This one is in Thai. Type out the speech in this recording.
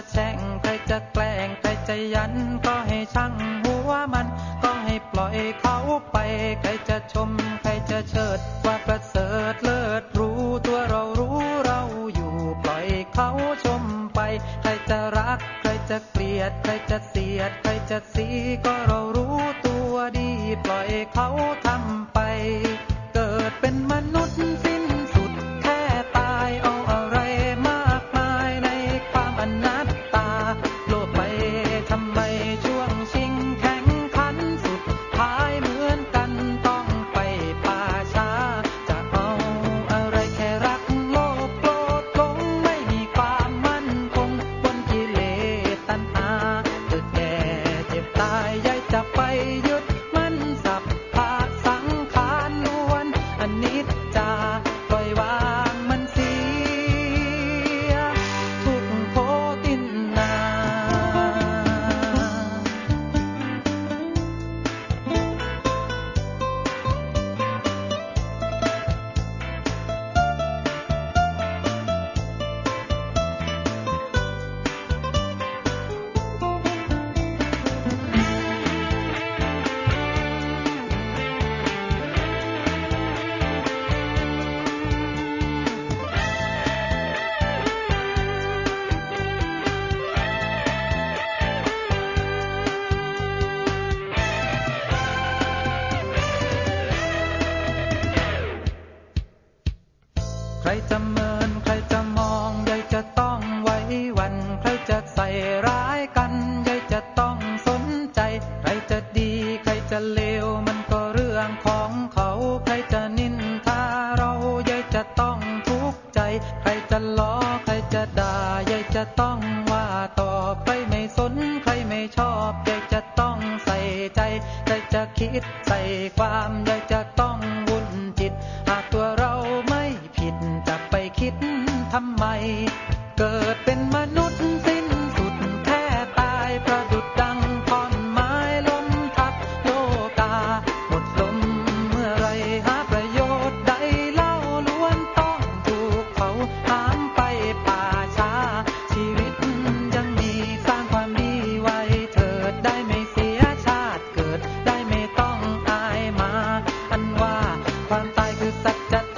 จะแช่งใครจะแกล้งใครจะยัน ก็ให้ช่างหัวมัน ก็ให้ปล่อยเขาไป ใครจะชม ใครจะเชิดว่าประเสริฐเลิศรู้ตัวเรารู้เราอยู่ปล่อยเขาชมไป ใครจะรัก ใครจะเกลียด ใครจะเสียด ใครจะสีก็เรารู้ตัวดี ปล่อยเขาทำไป เกิดเป็นมนุษย์ นิ รจะเมินใครจะมองยายจะต้องไว้วัน ใครจะใส่ร้ายกันยายจะต้องสนใจ ใครจะดีใครจะเลวมันก็เรื่องของเขา ใครจะนินทาเรายายจะต้องทุกข์ใจ ใครจะล้อใครจะด่ายายจะต้องว่าตอบใครไม่สนใครไม่ชอบยายจะต้องใส่ใจใครจะคิดใส่ความยายจะำไม เกิดเป็นมนุษย์สิ้นสุดแค่ตายประดุดดังท่อนไม้ล้มทับโลกา หมดลมเมื่อไรหาประโยชน์ใดเล่าล้วนต้องถูกเขาหามไปป่าช้า ชีวิตยังมีสร้างความดีไว้เถิดได้ไม่เสียชาติเกิดได้ไม่ต้องอายมา อันว่าความตายคือสัจธรรม